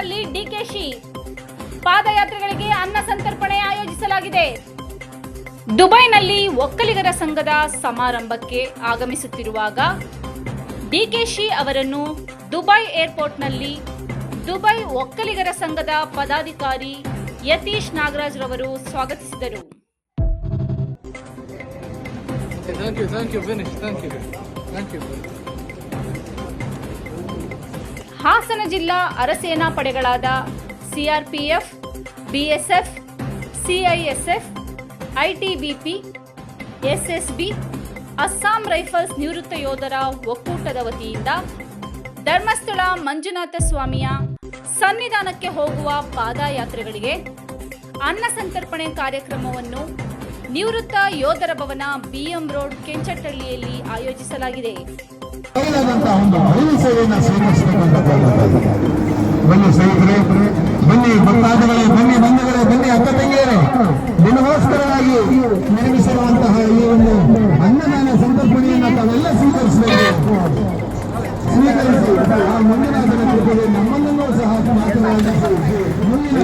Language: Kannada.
ಜಿಲ್ಲೆಗಳಲ್ಲಿ ಡಿಕೆಶಿ ಪಾದಯಾತ್ರೆಗಳಿಗೆ ಅನ್ನ ಸಂತರ್ಪಣೆ ಆಯೋಜಿಸಲಾಗಿದೆ. ದುಬೈನಲ್ಲಿ ಒಕ್ಕಲಿಗರ ಸಂಘದ ಸಮಾರಂಭಕ್ಕೆ ಆಗಮಿಸುತ್ತಿರುವಾಗ ಡಿಕೆಶಿ ಅವರನ್ನು ದುಬೈ ಏರ್ಪೋರ್ಟ್ನಲ್ಲಿ ದುಬೈ ಒಕ್ಕಲಿಗರ ಸಂಘದ ಪದಾಧಿಕಾರಿ ಯತೀಶ್ ನಾಗರಾಜ್ ರವರು ಸ್ವಾಗತಿಸಿದರು. ಹಾಸನ ಜಿಲ್ಲಾ ಅರಸೇನಾ ಪಡೆಗಳಾದ CRPF, BSF, CISF, ITBP, SSB, Assam rifles ನಿವೃತ್ತ ಯೋಧರ ಒಕ್ಕೂಟದ ವತಿಯಿಂದ ಧರ್ಮಸ್ಥಳ ಮಂಜುನಾಥ ಸ್ವಾಮಿಯ ಸನ್ನಿಧಾನಕ್ಕೆ ಹೋಗುವ ಪಾದಯಾತ್ರೆಗಳಿಗೆ ಅನ್ನ ಸಂತರ್ಪಣೆ ಕಾರ್ಯಕ್ರಮವನ್ನು ನಿವೃತ್ತ ಯೋಧರ ಭವನ ಬಿಎಂ ರೋಡ್ ಕೆಂಚಟ್ಟಳ್ಳಿಯಲ್ಲಿ ಆಯೋಜಿಸಲಾಗಿದೆ. ಒಂದು ಬಯಲು ಸೇವೆಯನ್ನು ಬನ್ನಿ ಸ್ನೇಹಿತರೆ, ಬನ್ನಿ ಭಕ್ತಾದಿಗಳೇ, ಬನ್ನಿ ಬಂಧುಗಳೇ, ಬನ್ನಿ ಅಕ್ಕ ತಂಗಿಯರೇ ನಿಮಗೋಸ್ಕರವಾಗಿ ನಿರ್ಮಿಸಿರುವಂತಹ ಈ ಒಂದು ಅನ್ನದಾನ ಸಂತರ್ಪಣೆಯನ್ನು ತಾವೆಲ್ಲ ಸ್ವೀಕರಿಸಬೇಕು. ಸ್ವೀಕರಿಸಿ, ಆ ಮುಂದಿನ ದಿನ ಜೊತೆಗೆ ನಮ್ಮನ್ನೂ ಸಹ ಮಾತನಾಡಿ ಮುಂದಿನ